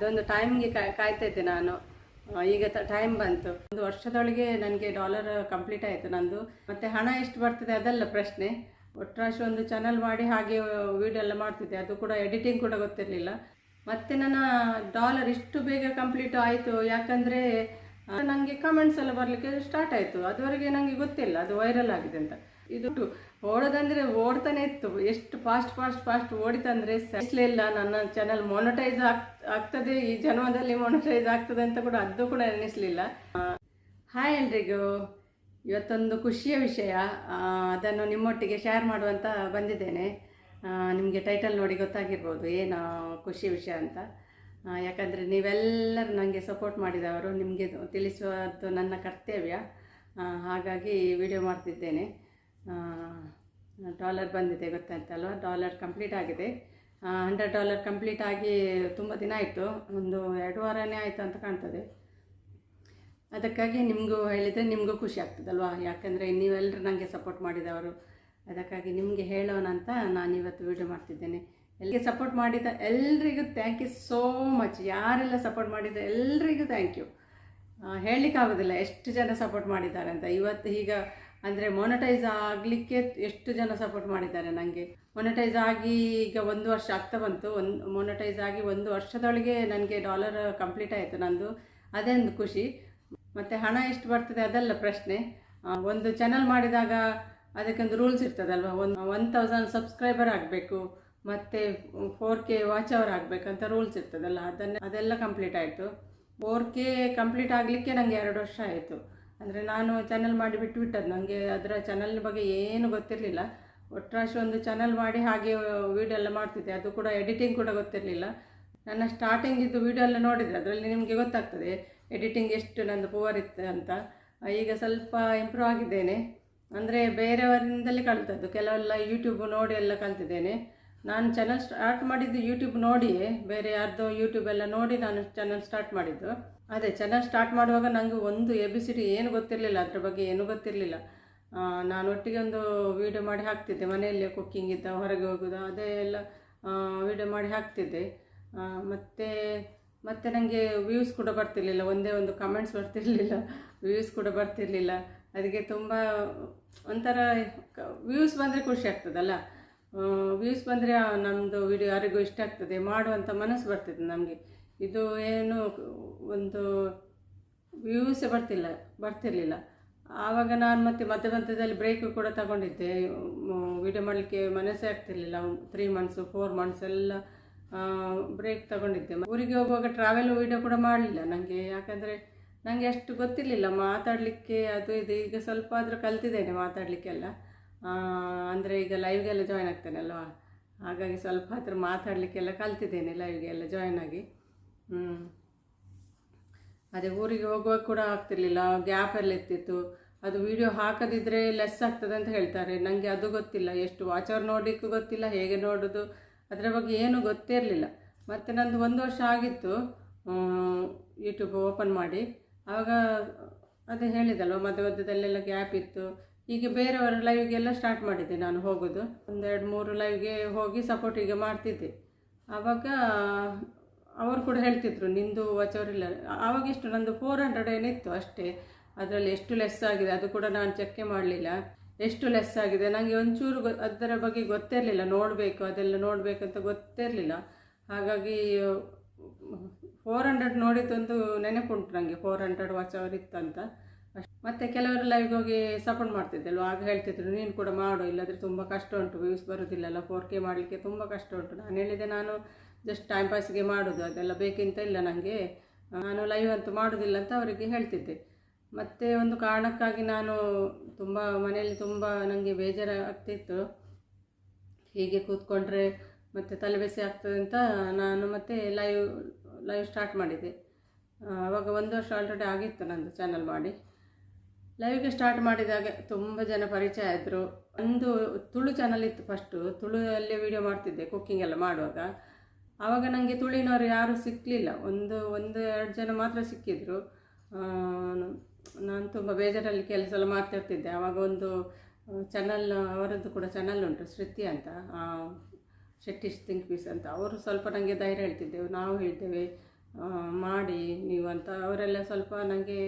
ಅದೊಂದು ಟೈಮ್ಗೆ ಕಾಯ್ತಾ ಇದ್ದೆ ನಾನು. ಈಗ ಟೈಮ್ ಬಂತು. ಒಂದು ವರ್ಷದೊಳಗೆ ನನಗೆ ಡಾಲರ್ ಕಂಪ್ಲೀಟ್ ಆಯಿತು ನಂದು. ಮತ್ತು ಹಣ ಎಷ್ಟು ಬರ್ತದೆ ಅದೆಲ್ಲ ಪ್ರಶ್ನೆ. ಒಟ್ರಾಶಿ ಒಂದು ಚಾನಲ್ ಮಾಡಿ ಹಾಗೆ ವಿಡಿಯೋ ಎಲ್ಲ ಮಾಡ್ತಿದ್ದೆ. ಅದು ಕೂಡ ಎಡಿಟಿಂಗ್ ಕೂಡ ಗೊತ್ತಿರಲಿಲ್ಲ. ಮತ್ತು ನನ್ನ ಡಾಲರ್ ಇಷ್ಟು ಬೇಗ ಕಂಪ್ಲೀಟ್ ಆಯಿತು. ಯಾಕಂದರೆ ನನಗೆ ಕಮೆಂಟ್ಸ್ ಎಲ್ಲ ಬರಲಿಕ್ಕೆ ಸ್ಟಾರ್ಟ್ ಆಯಿತು. ಅದುವರೆಗೆ ನನಗೆ ಗೊತ್ತಿಲ್ಲ. ಅದು ವೈರಲ್ ಆಗಿದೆ ಅಂತ. ಇದು ಓಡೋದಂದ್ರೆ ಓಡ್ತಾನೆ ಇತ್ತು. ಎಷ್ಟು ಫಾಸ್ಟ್ ಫಾಸ್ಟ್ ಫಾಸ್ಟ್ ಓಡಿತಂದ್ರೆ ಇಲ್ಲ. ನನ್ನ ಚಾನಲ್ ಮೊನಟೈಸ್ ಆಗ್ ಆಗ್ತದೆ. ಈ ಜನ್ಮದಲ್ಲಿ ಮೊನಟೈಸ್ ಆಗ್ತದೆ ಅಂತ ಕೂಡ ಅದು ಕೂಡ ಎನಿಸ್ಲಿಲ್ಲ ಹಾಯ್ ಎಲ್ರಿಗೂ. ಇವತ್ತೊಂದು ಖುಷಿಯ ವಿಷಯ. ಅದನ್ನು ನಿಮ್ಮೊಟ್ಟಿಗೆ ಶೇರ್ ಮಾಡುವಂತ ಬಂದಿದ್ದೇನೆ. ನಿಮಗೆ ಟೈಟಲ್ ನೋಡಿ ಗೊತ್ತಾಗಿರ್ಬೋದು. ಏನು ಖುಷಿ ವಿಷಯ ಅಂತ. ಯಾಕಂದರೆ ನೀವೆಲ್ಲರೂ ನನಗೆ ಸಪೋರ್ಟ್ ಮಾಡಿದವರು. ನಿಮಗೆ ತಿಳಿಸುವುದು ನನ್ನ ಕರ್ತವ್ಯ. ಹಾಗಾಗಿ ವಿಡಿಯೋ ಮಾಡ್ತಿದ್ದೇನೆ. ಡಾಲರ್ ಬಂದಿದೆ ಗೊತ್ತಾಯ್ತಲ್ವ? ಡಾಲರ್ ಕಂಪ್ಲೀಟ್ ಆಗಿದೆ. ಹಂಡ್ರೆಡ್ ಡಾಲರ್ ಕಂಪ್ಲೀಟ್ ಆಗಿ ತುಂಬ ದಿನ ಆಯಿತು. ಒಂದು ಎರಡು ವಾರನೇ ಆಯಿತು ಅಂತ ಕಾಣ್ತದೆ. ಅದಕ್ಕಾಗಿ ನಿಮಗೂ ಹೇಳಿದರೆ ನಿಮಗೂ ಖುಷಿ ಆಗ್ತದಲ್ವಾ? ಯಾಕಂದರೆ ನೀವೆಲ್ಲರೂ ನನಗೆ ಸಪೋರ್ಟ್ ಮಾಡಿದವರು. ಅದಕ್ಕಾಗಿ ನಿಮಗೆ ಹೇಳೋಣ ಅಂತ ನಾನು ಇವತ್ತು ವಿಡಿಯೋ ಮಾಡ್ತಿದ್ದೇನೆ. ಎಲ್ಲಿಗೆ ಸಪೋರ್ಟ್ ಮಾಡಿದ ಎಲ್ರಿಗೂ ಥ್ಯಾಂಕ್ ಯು ಸೋ ಮಚ್ ಯಾರೆಲ್ಲ ಸಪೋರ್ಟ್ ಮಾಡಿದ ಎಲ್ರಿಗೂ ಥ್ಯಾಂಕ್ ಯು ಹೇಳಲಿಕ್ಕಾಗೋದಿಲ್ಲ. ಎಷ್ಟು ಜನ ಸಪೋರ್ಟ್ ಮಾಡಿದ್ದಾರೆ ಅಂತ. ಇವತ್ತು ಈಗ ಅಂದರೆ ಮೊನಟೈಸ್ ಆಗಲಿಕ್ಕೆ ಎಷ್ಟು ಜನ ಸಪೋರ್ಟ್ ಮಾಡಿದ್ದಾರೆ ನನಗೆ ಮೊನಟೈಸ್ ಆಗಿ ಈಗ ಒಂದು ವರ್ಷ ಆಗ್ತಾ ಬಂತು. ಒಂದು ಮೊನಟೈಸ್ ಆಗಿ ಒಂದು ವರ್ಷದೊಳಗೆ ನನಗೆ ಡಾಲರ್ ಕಂಪ್ಲೀಟ್ ಆಯಿತು ನಂದು. ಅದೇ ಒಂದು ಖುಷಿ. ಮತ್ತು ಹಣ ಎಷ್ಟು ಬರ್ತದೆ ಅದೆಲ್ಲ ಪ್ರಶ್ನೆ. ಒಂದು ಚಾನಲ್ ಮಾಡಿದಾಗ ಅದಕ್ಕೊಂದು ರೂಲ್ಸ್ ಇರ್ತದಲ್ವ? ಒಂದು ಒನ್ ತೌಸಂಡ್ ಸಬ್ಸ್ಕ್ರೈಬರ್ ಆಗಬೇಕು. ಮತ್ತು ಫೋರ್ ಕೆ ವಾಚ್ ಅವರ್ ಆಗಬೇಕಂತ ರೂಲ್ಸ್ ಇರ್ತದಲ್ಲ, ಅದನ್ನು, ಅದೆಲ್ಲ ಕಂಪ್ಲೀಟ್ ಆಯಿತು. ಫೋರ್ ಕೆ ಕಂಪ್ಲೀಟ್ ಆಗಲಿಕ್ಕೆ ನನಗೆ ಎರಡು ವರ್ಷ ಆಯಿತು. ಅಂದರೆ ನಾನು ಚಾನಲ್ ಮಾಡಿ ಬಿಟ್ಟು ಬಿಟ್ಟದ್ದು ನನಗೆ ಅದರ ಚಾನಲ್ ಬಗ್ಗೆ ಏನು ಗೊತ್ತಿರಲಿಲ್ಲ. ಒಟ್ರಾಶಿ ಒಂದು ಚಾನಲ್ ಮಾಡಿ ಹಾಗೆ ವೀಡಿಯೋ ಎಲ್ಲ ಮಾಡ್ತಿದ್ದೆ. ಅದು ಕೂಡ ಎಡಿಟಿಂಗ್ ಕೂಡ ಗೊತ್ತಿರಲಿಲ್ಲ. ನನ್ನ ಸ್ಟಾರ್ಟಿಂಗ್ ಇದ್ದು ವೀಡಿಯೋ ಎಲ್ಲ ನೋಡಿದರೆ ಅದರಲ್ಲಿ ನಿಮಗೆ ಗೊತ್ತಾಗ್ತದೆ ಎಡಿಟಿಂಗ್ ಎಷ್ಟು ನಂದು ಪುವರ್ ಇತ್ತು ಅಂತ. ಈಗ ಸ್ವಲ್ಪ ಇಂಪ್ರೂವ್ ಆಗಿದ್ದೇನೆ. ಅಂದರೆ ಬೇರೆಯವರಿಂದಲೇ ಕಲಿತದ್ದು, ಕೆಲವೆಲ್ಲ ಯೂಟ್ಯೂಬ್ ನೋಡಿ ಎಲ್ಲ ಕಲ್ತಿದ್ದೇನೆ. ನಾನು ಚಾನಲ್ ಸ್ಟಾರ್ಟ್ ಮಾಡಿದ್ದು ಯೂಟ್ಯೂಬ್ ನೋಡಿಯೇ, ಬೇರೆ ಯಾರ್ದೋ ಯೂಟ್ಯೂಬ್ ಎಲ್ಲ ನೋಡಿ ನಾನು ಚಾನಲ್ ಸ್ಟಾರ್ಟ್ ಮಾಡಿದ್ದು. ಅದೇ ಚೆನ್ನಾಗಿ ಸ್ಟಾರ್ಟ್ ಮಾಡುವಾಗ ನನಗೆ ಒಂದು ಎ ಬಿ ಸಿ ಏನು ಗೊತ್ತಿರಲಿಲ್ಲ, ಅದ್ರ ಬಗ್ಗೆ ಏನೂ ಗೊತ್ತಿರಲಿಲ್ಲ. ನಾನು ಒಟ್ಟಿಗೆ ಒಂದು ವೀಡಿಯೋ ಮಾಡಿ ಹಾಕ್ತಿದ್ದೆ, ಮನೆಯಲ್ಲೇ ಕುಕ್ಕಿಂಗ್ ಇದ್ದ, ಹೊರಗೆ ಹೋಗೋದು, ಅದೇ ಎಲ್ಲ ವೀಡಿಯೋ ಮಾಡಿ ಹಾಕ್ತಿದ್ದೆ. ಮತ್ತು ಮತ್ತೆ ಮತ್ತೆ ನನಗೆ ವ್ಯೂಸ್ ಕೂಡ ಬರ್ತಿರ್ಲಿಲ್ಲ, ಒಂದೇ ಒಂದು ಕಮೆಂಟ್ಸ್ ಬರ್ತಿರಲಿಲ್ಲ ವ್ಯೂಸ್ ಕೂಡ ಬರ್ತಿರಲಿಲ್ಲ. ಅದಕ್ಕೆ ತುಂಬ ಒಂಥರ ವ್ಯೂಸ್ ಬಂದರೆ ಖುಷಿ ಆಗ್ತದಲ್ಲ. ವ್ಯೂಸ್ ಬಂದರೆ ನಮ್ಮದು ವಿಡಿಯೋ ಯಾರಿಗೂ ಇಷ್ಟ ಆಗ್ತದೆ ಮಾಡುವಂಥ ಮನಸ್ಸು ಬರ್ತದೆ ನಮಗೆ. ಇದು ಏನು ಒಂದು ವ್ಯೂಸೇ ಬರ್ತಿಲ್ಲ, ಬರ್ತಿರಲಿಲ್ಲ. ಆವಾಗ ನಾನು ಮತ್ತೆ ಮಧ್ಯ ಮಧ್ಯದಲ್ಲಿ ಬ್ರೇಕ್ ಕೂಡ ತಗೊಂಡಿದ್ದೆ. ವಿಡಿಯೋ ಮಾಡಲಿಕ್ಕೆ ಮನಸ್ಸೇ ಆಗ್ತಿರ್ಲಿಲ್ಲ. ತ್ರೀ ಮಂತ್ಸು ಫೋರ್ ಮಂತ್ಸ್ ಎಲ್ಲ ಬ್ರೇಕ್ ತಗೊಂಡಿದ್ದೆ. ಊರಿಗೆ ಹೋಗುವಾಗ ಟ್ರಾವೆಲ್ ವಿಡಿಯೋ ಕೂಡ ಮಾಡಲಿಲ್ಲ ನನಗೆ ಯಾಕಂದರೆ ನನಗೆ ಅಷ್ಟು ಗೊತ್ತಿರಲಿಲ್ಲ. ಮಾತಾಡಲಿಕ್ಕೆ ಅದು ಇದು, ಈಗ ಸ್ವಲ್ಪ ಆದರೂ ಕಲ್ತಿದ್ದೇನೆ ಮಾತಾಡಲಿಕ್ಕೆಲ್ಲ. ಅಂದರೆ ಈಗ ಲೈವ್ಗೆಲ್ಲ ಜಾಯ್ನ್ ಆಗ್ತೇನೆ ಅಲ್ವಾ ಹಾಗಾಗಿ ಸ್ವಲ್ಪ ಆದರೂ ಮಾತಾಡಲಿಕ್ಕೆಲ್ಲ ಕಲ್ತಿದ್ದೇನೆ ಲೈವ್ಗೆಲ್ಲ ಜಾಯ್ನ್ ಆಗಿ. ಹ್ಞೂ ಅದೇ ಊರಿಗೆ ಹೋಗುವಾಗ ಕೂಡ ಆಗ್ತಿರ್ಲಿಲ್ಲ ಗ್ಯಾಪ್ ಎಲ್ಲ ಇರ್ತಿತ್ತು. ಅದು ವಿಡಿಯೋ ಹಾಕದಿದ್ರೆ ಲೆಸ್ ಆಗ್ತದೆ ಅಂತ ಹೇಳ್ತಾರೆ. ನನಗೆ ಅದು ಗೊತ್ತಿಲ್ಲ, ಎಷ್ಟು ವಾಚರ್ ನೋಡಲಿಕ್ಕೂ ಗೊತ್ತಿಲ್ಲ, ಹೇಗೆ ನೋಡೋದು, ಅದರ ಬಗ್ಗೆ ಏನೂ ಗೊತ್ತೇ ಇರಲಿಲ್ಲ ಮತ್ತು ನಂದು ಒಂದು ವರ್ಷ ಆಗಿತ್ತು ಯೂಟ್ಯೂಬ್ ಓಪನ್ ಮಾಡಿ. ಆವಾಗ ಅದೇ ಹೇಳಿದಲ್ವ ಮಧ್ಯ ಮಧ್ಯದಲ್ಲೆಲ್ಲ ಗ್ಯಾಪ್ ಇತ್ತು. ಈಗ ಬೇರೆಯವರ ಲೈವ್ಗೆಲ್ಲ ಸ್ಟಾರ್ಟ್ ಮಾಡಿದ್ದೆ ನಾನು ಹೋಗೋದು. ಒಂದೆರಡು ಮೂರು ಲೈವ್ಗೆ ಹೋಗಿ ಸಪೋರ್ಟಿಗೆ ಮಾಡ್ತಿದ್ದೆ. ಆವಾಗ ಅವರು ಕೂಡ ಹೇಳ್ತಿದ್ರು, ನಿಂದು ವಾಚ್ ಆವಾಗ ಎಷ್ಟು, ನಂದು ಫೋರ್ ಹಂಡ್ರೆಡ್ ಏನಿತ್ತು ಅಷ್ಟೇ. ಅದರಲ್ಲಿ ಎಷ್ಟು ಲೆಸ್ ಆಗಿದೆ ಅದು ಕೂಡ ನಾನು ಚೆಕ್ಕೆ ಮಾಡಲಿಲ್ಲ. ಎಷ್ಟು ಲೆಸ್ ಆಗಿದೆ? ನನಗೆ ಒಂಚೂರು ಅದರ ಬಗ್ಗೆ ಗೊತ್ತಿರಲಿಲ್ಲ. ನೋಡಬೇಕು, ಅದೆಲ್ಲ ನೋಡಬೇಕಂತ ಗೊತ್ತಿರಲಿಲ್ಲ. ಹಾಗಾಗಿ ಫೋರ್ ಹಂಡ್ರೆಡ್ ನೋಡಿದ್ದೊಂದು ನೆನಪುಂಟು ನನಗೆ ಫೋರ್ ಹಂಡ್ರೆಡ್ ವಾಚ್ ಅವರ್ ಮತ್ತೆ ಕೆಲವರು ಲೈವ್ಗೆ ಹೋಗಿ ಸಪೋರ್ಟ್ ಮಾಡ್ತಿದ್ದಲ್ವ? ಆಗ ಹೇಳ್ತಿದ್ರು, ನೀನು ಕೂಡ ಮಾಡು, ಇಲ್ಲಾದರೆ ತುಂಬ ಕಷ್ಟ ಉಂಟು ವ್ಯೂಸ್ ಬರೋದಿಲ್ಲಲ್ಲ ಫೋರ್ ಕೆ ಮಾಡಲಿಕ್ಕೆ ತುಂಬ ಕಷ್ಟ ಉಂಟು. ನಾನು ಹೇಳಿದೆ, ನಾನು ಜಸ್ಟ್ ಟೈಮ್ ಪಾಸ್ಗೆ ಮಾಡೋದು, ಅದೆಲ್ಲ ಬೇಕಿಂತ ಇಲ್ಲ ನನಗೆ ನಾನು ಲೈವ್ ಅಂತೂ ಮಾಡೋದಿಲ್ಲ ಅಂತ ಅವರಿಗೆ ಹೇಳ್ತಿದ್ದೆ. ಮತ್ತು ಒಂದು ಕಾರಣಕ್ಕಾಗಿ ನಾನು ತುಂಬ ಮನೆಯಲ್ಲಿ ತುಂಬ ನನಗೆ ಬೇಜಾರು ಆಗ್ತಿತ್ತು ಹೀಗೆ ಕೂತ್ಕೊಂಡ್ರೆ ಮತ್ತು ತಲೆಬಿಸಿ ಆಗ್ತದೆ ಅಂತ ನಾನು ಮತ್ತೆ ಲೈವ್ ಲೈವ್ ಸ್ಟಾರ್ಟ್ ಮಾಡಿದೆ. ಆವಾಗ ಒಂದು ವರ್ಷ ಆಲ್ರೆಡಿ ಆಗಿತ್ತು ನಂದು ಚಾನಲ್ ಮಾಡಿ. ಲೈವ್ಗೆ ಸ್ಟಾರ್ಟ್ ಮಾಡಿದಾಗ ತುಂಬ ಜನ ಪರಿಚಯ ಆದರು ಒಂದು ತುಳು ಚಾನಲ್ ಇತ್ತು ಫಸ್ಟು ತುಳುವಲ್ಲೇ ವೀಡಿಯೋ ಮಾಡ್ತಿದ್ದೆ ಕುಕ್ಕಿಂಗ್ ಎಲ್ಲ ಮಾಡುವಾಗ. ಆವಾಗ ನನಗೆ ತುಳಿನವರು ಯಾರೂ ಸಿಕ್ಕಲಿಲ್ಲ ಒಂದು ಒಂದು ಎರಡು ಜನ ಮಾತ್ರ ಸಿಕ್ಕಿದ್ರು. ನಾನು ತುಂಬ ಬೇಜಾರಲ್ಲಿ ಕೆಲಸ ಎಲ್ಲ ಮಾತಾಡ್ತಿದ್ದೆ ಆವಾಗ ಒಂದು ಚಾನಲ್ ಅವರದ್ದು ಕೂಡ ಚಾನಲ್ ಉಂಟು, ಶ್ರುತಿ ಅಂತ. ಶೆಟ್ಟಿ ಥಿಂಕ್ ಪೀಸ್ ಅಂತ. ಅವರು ಸ್ವಲ್ಪ ನನಗೆ ಧೈರ್ಯ ಹೇಳ್ತಿದ್ದೆವು ನಾವು ಹೇಳ್ತೇವೆ ಮಾಡಿ ನೀವು ಅಂತ. ಅವರೆಲ್ಲ ಸ್ವಲ್ಪ ನನಗೆ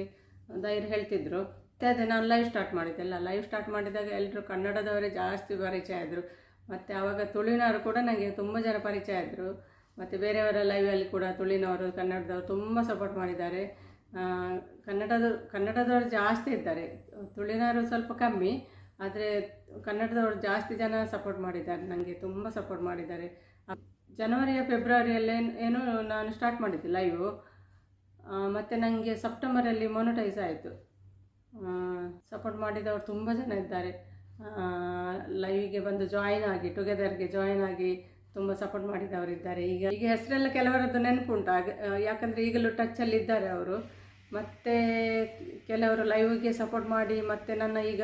ಧೈರ್ಯ ಹೇಳ್ತಿದ್ರು. ಮತ್ತು ಅದೇ ನಾನು ಲೈವ್ ಸ್ಟಾರ್ಟ್ ಮಾಡಿದ್ದೆಲ್ಲ ಲೈವ್ ಸ್ಟಾರ್ಟ್ ಮಾಡಿದಾಗ ಎಲ್ಲರೂ ಕನ್ನಡದವರೇ ಜಾಸ್ತಿ ಪರಿಚಯ ಆದರು. ಮತ್ತು ಆವಾಗ ತುಳುವಿನವರು ಕೂಡ ನನಗೆ ತುಂಬ ಜನ ಪರಿಚಯ ಆದರು. ಮತ್ತು ಬೇರೆಯವರ ಲೈವಲ್ಲಿ ಕೂಡ ತುಳಿನವರು ಕನ್ನಡದವರು ತುಂಬ ಸಪೋರ್ಟ್ ಮಾಡಿದ್ದಾರೆ. ಕನ್ನಡದ, ಕನ್ನಡದವರು ಜಾಸ್ತಿ ಇದ್ದಾರೆ. ತುಳಿನವರು ಸ್ವಲ್ಪ ಕಮ್ಮಿ, ಆದರೆ ಕನ್ನಡದವರು ಜಾಸ್ತಿ ಜನ ಸಪೋರ್ಟ್ ಮಾಡಿದ್ದಾರೆ ನನಗೆ ತುಂಬ ಸಪೋರ್ಟ್ ಮಾಡಿದ್ದಾರೆ. ಜನವರಿಯ, ಫೆಬ್ರವರಿಯಲ್ಲಿ ಏನು ನಾನು ಸ್ಟಾರ್ಟ್ ಮಾಡಿದ್ದೆ ಲೈವು ಮತ್ತು ನನಗೆ ಸೆಪ್ಟೆಂಬರಲ್ಲಿ ಮೊನಟೈಸ್ ಆಯಿತು. ಸಪೋರ್ಟ್ ಮಾಡಿದವರು ತುಂಬ ಜನ ಇದ್ದಾರೆ. ಲೈವಿಗೆ ಬಂದು ಜಾಯಿನ್ ಆಗಿ ಟುಗೆದರ್ಗೆ ಜಾಯಿನ್ ಆಗಿ ತುಂಬ ಸಪೋರ್ಟ್ ಮಾಡಿದವರಿದ್ದಾರೆ. ಈಗ ಈಗ ಹೆಸರೆಲ್ಲ ಕೆಲವರದ್ದು ನೆನಪುಂಟು. ಆಗ ಯಾಕಂದರೆ ಈಗಲೂ ಟಚ್ಚಲ್ಲಿ ಇದ್ದಾರೆ ಅವರು. ಮತ್ತು ಕೆಲವರು ಲೈವ್ಗೆ ಸಪೋರ್ಟ್ ಮಾಡಿ, ಮತ್ತು ನನ್ನ ಈಗ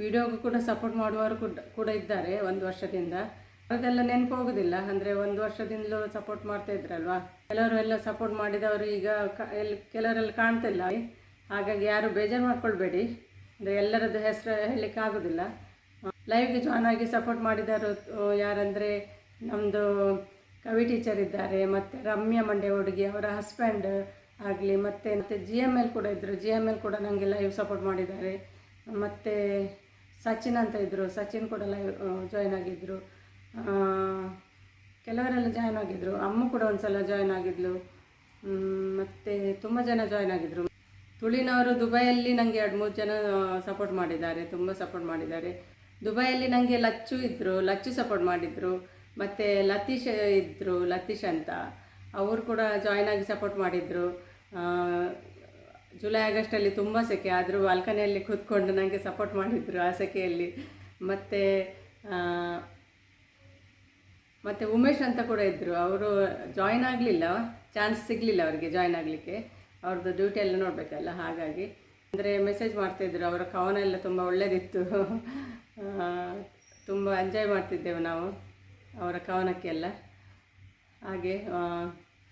ವಿಡಿಯೋಗೂ ಕೂಡ ಸಪೋರ್ಟ್ ಮಾಡುವವರು ಕೂಡ ಕೂಡ ಇದ್ದಾರೆ ಒಂದು ವರ್ಷದಿಂದ. ಅದೆಲ್ಲ ನೆನಪು ಹೋಗೋದಿಲ್ಲ. ಅಂದರೆ ಒಂದು ವರ್ಷದಿಂದಲೂ ಸಪೋರ್ಟ್ ಮಾಡ್ತಾ ಇದ್ರಲ್ವಾ? ಕೆಲವರು ಎಲ್ಲ ಸಪೋರ್ಟ್ ಮಾಡಿದವರು ಈಗ ಎಲ್ಲಿ ಕೆಲವರೆಲ್ಲ ಕಾಣ್ತಿಲ್ಲ. ಹಾಗಾಗಿ ಯಾರು ಬೇಜಾರು ಮಾಡ್ಕೊಳ್ಬೇಡಿ. ಅಂದರೆ ಎಲ್ಲರದ್ದು ಹೆಸರು ಹೇಳಲಿಕ್ಕೆ ಆಗೋದಿಲ್ಲ ಲೈವ್ಗೆ ಜಾಯ್ನ್ ಆಗಿ ಸಪೋರ್ಟ್ ಮಾಡಿದವರು ಯಾರಂದರೆ ನಮ್ಮದು ಕವಿ ಟೀಚರ್ ಇದ್ದಾರೆ, ಮತ್ತು ರಮ್ಯಾ ಮಂಡೆ ಹುಡುಗಿ, ಅವರ ಹಸ್ಬೆಂಡ್ ಆಗಲಿ, ಮತ್ತು ಮತ್ತು ಜಿ ಎಂ ಎಲ್ ಕೂಡ ಇದ್ದರು ಜಿ ಎಂ ಎಲ್ ಕೂಡ ನನಗೆ ಲೈವ್ ಸಪೋರ್ಟ್ ಮಾಡಿದ್ದಾರೆ. ಮತ್ತು ಸಚಿನ್ ಅಂತ ಇದ್ದರು ಸಚಿನ್ ಕೂಡ ಲೈವ್ ಜಾಯ್ನ್ ಆಗಿದ್ದರು ಕೆಲವರೆಲ್ಲ ಜಾಯ್ನ್ ಆಗಿದ್ದರು ಅಮ್ಮ ಕೂಡ ಒಂದು ಸಲ ಜಾಯ್ನ್ ಆಗಿದ್ಲು ಮತ್ತು ತುಂಬ ಜನ ಜಾಯ್ನ್ ಆಗಿದ್ದರು ತುಳಿನವರು ದುಬೈಯಲ್ಲಿ ನನಗೆ ಎರಡು ಮೂರು ಜನ ಸಪೋರ್ಟ್ ಮಾಡಿದ್ದಾರೆ. ತುಂಬ ಸಪೋರ್ಟ್ ಮಾಡಿದ್ದಾರೆ. ದುಬೈಯಲ್ಲಿ ನನಗೆ ಲಚ್ಚು ಇದ್ದರು ಲಚ್ಚು ಸಪೋರ್ಟ್ ಮಾಡಿದರು. ಮತ್ತು ಲತೀಶ್ ಇದ್ದರು ಲತೀಶ್ ಅಂತ. ಅವರು ಕೂಡ ಜಾಯ್ನ್ ಆಗಿ ಸಪೋರ್ಟ್ ಮಾಡಿದರು. ಜುಲೈ ಆಗಸ್ಟಲ್ಲಿ ತುಂಬ ಸೆಕೆ, ಆದರೂ ಬಾಲ್ಕನಿಯಲ್ಲಿ ಕೂತ್ಕೊಂಡು ನನಗೆ ಸಪೋರ್ಟ್ ಮಾಡಿದರು ಆ ಸೆಕೆಯಲ್ಲಿ. ಮತ್ತು ಮತ್ತು ಉಮೇಶ್ ಅಂತ ಕೂಡ ಇದ್ದರು ಅವರು ಜಾಯ್ನ್ ಆಗಲಿಲ್ಲ ಚಾನ್ಸ್ ಸಿಗಲಿಲ್ಲ ಅವರಿಗೆ ಜಾಯ್ನ್ ಆಗಲಿಕ್ಕೆ. ಅವ್ರದ್ದು ಡ್ಯೂಟಿ ಎಲ್ಲ ನೋಡಬೇಕಲ್ಲ, ಹಾಗಾಗಿ. ಅಂದರೆ ಮೆಸೇಜ್ ಮಾಡ್ತಾಯಿದ್ರು ಅವರ ಕವನ ಎಲ್ಲ ತುಂಬ ಒಳ್ಳೆಯದಿತ್ತು ತುಂಬ ಎಂಜಾಯ್ ಮಾಡ್ತಿದ್ದೆವು ನಾವು. ಅವರ ಕವನಕ್ಕೆಲ್ಲ. ಹಾಗೆ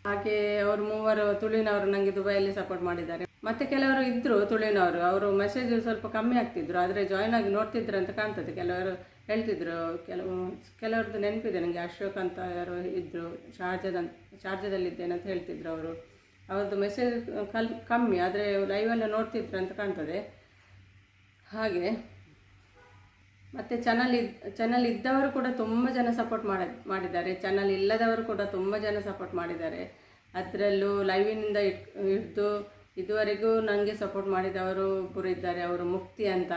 ಹಾಗೆ ಅವರು ಮೂವರು ತುಳುವಿನವರು ನನಗೆ ದುಬೈಯಲ್ಲಿ ಸಪೋರ್ಟ್ ಮಾಡಿದ್ದಾರೆ. ಮತ್ತೆ ಕೆಲವರು ಇದ್ದರು ತುಳುವಿನವರು ಅವರು ಮೆಸೇಜ್ ಸ್ವಲ್ಪ ಕಮ್ಮಿ ಆಗ್ತಿದ್ರು, ಆದರೆ ಜಾಯ್ನ್ ಆಗಿ ನೋಡ್ತಿದ್ರು ಅಂತ ಕಾಣ್ತದೆ. ಕೆಲವರು ಹೇಳ್ತಿದ್ರು, ಕೆಲವು, ಕೆಲವರದ್ದು ನೆನಪಿದೆ ನನಗೆ ಅಶೋಕ್ ಅಂತ ಯಾರು ಇದ್ದರು ಶಾರ್ಜದ, ಶಾರ್ಜದಲ್ಲಿದ್ದೇನೆ ಅಂತ ಹೇಳ್ತಿದ್ರು ಅವರು. ಅವ್ರದ್ದು ಮೆಸೇಜ್ ಕಲ್, ಕಮ್ಮಿ, ಆದರೆ ಲೈವೆಲ್ಲ ನೋಡ್ತಿದ್ರು ಅಂತ ಕಾಣ್ತದೆ. ಹಾಗೆ ಮತ್ತು ಚಾನಲ್ ಇದ್ ಚಾನಲ್ ಇದ್ದವರು ಕೂಡ ತುಂಬ ಜನ ಸಪೋರ್ಟ್ ಮಾಡ, ಮಾಡಿದ್ದಾರೆ. ಚಾನಲ್ ಇಲ್ಲದವರು ಕೂಡ ತುಂಬ ಜನ ಸಪೋರ್ಟ್ ಮಾಡಿದ್ದಾರೆ. ಅದರಲ್ಲೂ ಲೈವಿನಿಂದ ಇಟ್ ಹಿಡಿದು ಇದುವರೆಗೂ ನನಗೆ ಸಪೋರ್ಟ್ ಮಾಡಿದವರು ಒಬ್ಬರು ಇದ್ದಾರೆ, ಅವರು ಮುಕ್ತಿ ಅಂತ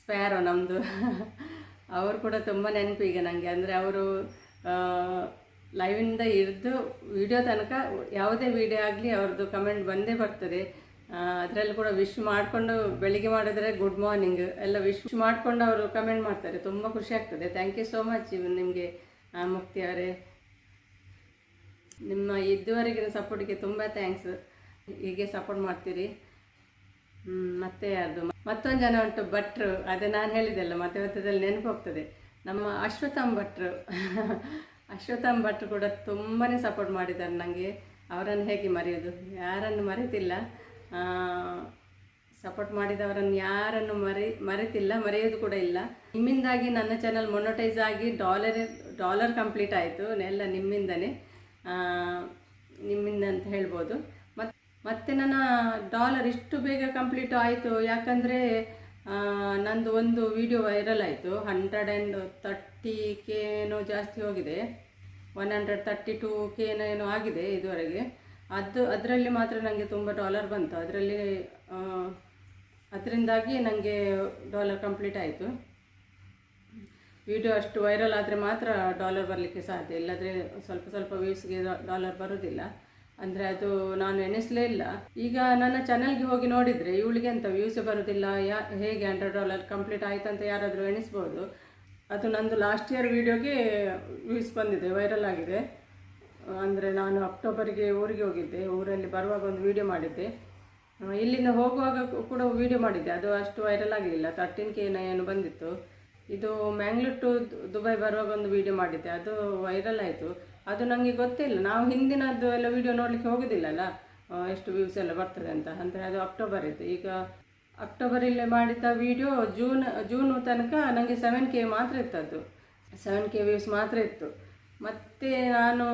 ಸ್ಪ್ಯಾರೋ ನಮ್ಮದು ಅವರು ಕೂಡ ತುಂಬ ನೆನಪು ಈಗ ನನಗೆ ಅಂದರೆ ಅವರು ಲೈವಿನಿಂದ ಹಿಡಿದು ವಿಡಿಯೋ ತನಕ ಯಾವುದೇ ವಿಡಿಯೋ ಆಗಲಿ ಅವ್ರದ್ದು ಕಮೆಂಟ್ ಬಂದೇ ಬರ್ತದೆ. ಅದರಲ್ಲಿ ಕೂಡ ವಿಶ್ ಮಾಡಿಕೊಂಡು ಬೆಳಿಗ್ಗೆ ಮಾಡಿದ್ರೆ ಗುಡ್ ಮಾರ್ನಿಂಗ್ ಎಲ್ಲ ವಿಶ್ ಮಾಡಿಕೊಂಡು ಅವರು ಕಮೆಂಟ್ ಮಾಡ್ತಾರೆ. ತುಂಬ ಖುಷಿ ಆಗ್ತದೆ. ಥ್ಯಾಂಕ್ ಯು ಸೋ ಮಚ್ ನಿಮಗೆ ಮುಕ್ತಿ ಅವರೇ. ನಿಮ್ಮ ಇದುವರೆಗಿನ ಸಪೋರ್ಟಿಗೆ ತುಂಬ ಥ್ಯಾಂಕ್ಸ್ ಹೀಗೆ ಸಪೋರ್ಟ್ ಮಾಡ್ತೀರಿ. ಮತ್ತೆ ಅದು ಮತ್ತೊಂದು ಜನ ಉಂಟು, ಭಟ್ರು. ಅದೇ ನಾನು ಹೇಳಿದೆಲ್ಲ ಮತ್ತೆ ಮಧ್ಯದಲ್ಲಿ ನೆನಪು ಹೋಗ್ತದೆ. ನಮ್ಮ ಅಶ್ವಥಮ್ ಭಟ್ರು. ಅಶ್ವಥಾಮ್ ಭಟ್ರು ಕೂಡ ತುಂಬಾ ಸಪೋರ್ಟ್ ಮಾಡಿದ್ದಾರೆ ನನಗೆ ಅವರನ್ನು ಹೇಗೆ ಮರೆಯೋದು ಯಾರನ್ನು ಮರೆತಿಲ್ಲ ಸಪೋರ್ಟ್ ಮಾಡಿದವರನ್ನು ಯಾರನ್ನು ಮರೆ, ಮರೆತಿಲ್ಲ, ಮರೆಯೋದು ಕೂಡ ಇಲ್ಲ. ನಿಮ್ಮಿಂದಾಗಿ ನನ್ನ ಚಾನಲ್ ಮೊನೊಟೈಸ್ ಆಗಿ ಡಾಲರ್ ಡಾಲರ್ ಕಂಪ್ಲೀಟ್ ಆಯಿತು ಎಲ್ಲ ನಿಮ್ಮಿಂದನೇ. ನಿಮ್ಮಿಂದ ಅಂತ ಹೇಳ್ಬೋದು. ಮತ್ತು ಮತ್ತು ನನ್ನ ಡಾಲರ್ ಇಷ್ಟು ಬೇಗ ಕಂಪ್ಲೀಟ್ ಆಯಿತು, ಯಾಕಂದರೆ ನಂದು ಒಂದು ವಿಡಿಯೋ ವೈರಲ್ ಆಯಿತು. ಹಂಡ್ರೆಡ್ ಆ್ಯಂಡ್ ತರ್ಟಿ ಏನೋ ಜಾಸ್ತಿ ಹೋಗಿದೆ. ಒನ್ ಹಂಡ್ರೆಡ್ ತರ್ಟಿ ಟೂ ಏನೋ ಆಗಿದೆ ಇದುವರೆಗೆ. ಅದು ಅದರಲ್ಲಿ ಮಾತ್ರ ನನಗೆ ತುಂಬ ಡಾಲರ್ ಬಂತು. ಅದರಲ್ಲಿ ಅದರಿಂದಾಗಿ ನನಗೆ ಡಾಲರ್ ಕಂಪ್ಲೀಟ್ ಆಯಿತು. ವಿಡಿಯೋ ಅಷ್ಟು ವೈರಲ್ ಆದರೆ ಮಾತ್ರ ಡಾಲರ್ ಬರಲಿಕ್ಕೆ ಸಾಧ್ಯ. ಇಲ್ಲದ್ರೆ ಸ್ವಲ್ಪ ಸ್ವಲ್ಪ ವ್ಯೂಸ್ಗೆ ಡಾಲರ್ ಬರೋದಿಲ್ಲ. ಅಂದರೆ ಅದು ನಾನು ಎಣಿಸಲೇ ಇಲ್ಲ. ಈಗ ನನ್ನ ಚಾನಲ್ಗೆ ಹೋಗಿ ನೋಡಿದರೆ ಇವಳಿಗೆ ಅಂತ ವ್ಯೂಸ್ ಬರೋದಿಲ್ಲ, ಯಾ, ಹೇಗೆ ಹಂಡ್ರೆಡ್ ಡಾಲರ್ ಕಂಪ್ಲೀಟ್ ಆಯ್ತು ಅಂತ ಯಾರಾದರೂ ಎಣಿಸ್ಬೋದು. ಅದು ನಂದು ಲಾಸ್ಟ್ ಇಯರ್ ವೀಡಿಯೋಗೆ ವ್ಯೂಸ್ ಬಂದಿದೆ ವೈರಲ್ ಆಗಿದೆ. ಅಂದರೆ ನಾನು ಅಕ್ಟೋಬರಿಗೆ ಊರಿಗೆ ಹೋಗಿದ್ದೆ. ಊರಲ್ಲಿ ಬರುವಾಗ ಒಂದು ವಿಡಿಯೋ ಮಾಡಿದ್ದೆ. ಇಲ್ಲಿಂದ ಹೋಗುವಾಗ ಕೂಡ ವಿಡಿಯೋ ಮಾಡಿದ್ದೆ. ಅದು ಅಷ್ಟು ವೈರಲ್ ಆಗಲಿಲ್ಲ. ತರ್ಟೀನ್ ಕೆ ಏನು ಬಂದಿತ್ತು. ಇದು ಮ್ಯಾಂಗ್ಳೂರ್ ಟು ದುಬೈ ಬರುವಾಗ ಒಂದು ವಿಡಿಯೋ ಮಾಡಿದ್ದೆ. ಅದು ವೈರಲ್ ಆಯಿತು. ಅದು ನನಗೆ ಗೊತ್ತಿಲ್ಲ ನಾವು ಹಿಂದಿನದ್ದು ಎಲ್ಲ ವೀಡಿಯೋ ನೋಡಲಿಕ್ಕೆ ಹೋಗೋದಿಲ್ಲಲ್ಲ? ಎಷ್ಟು ವ್ಯೂಸ್ ಎಲ್ಲ ಬರ್ತದೆ ಅಂತ. ಅಂದರೆ ಅದು ಅಕ್ಟೋಬರ್ ಇತ್ತು. ಈಗ ಅಕ್ಟೋಬರಲ್ಲಿ ಮಾಡಿದ ವಿಡಿಯೋ ಜೂನ್ ಜೂನ್ ತನಕ ನನಗೆ ಸೆವೆನ್ ಕೆ ಮಾತ್ರ ಇತ್ತು ಅದು ಸೆವೆನ್ ಕೆ ವ್ಯೂಸ್ ಮಾತ್ರ ಇತ್ತು. ಮತ್ತು ನಾನು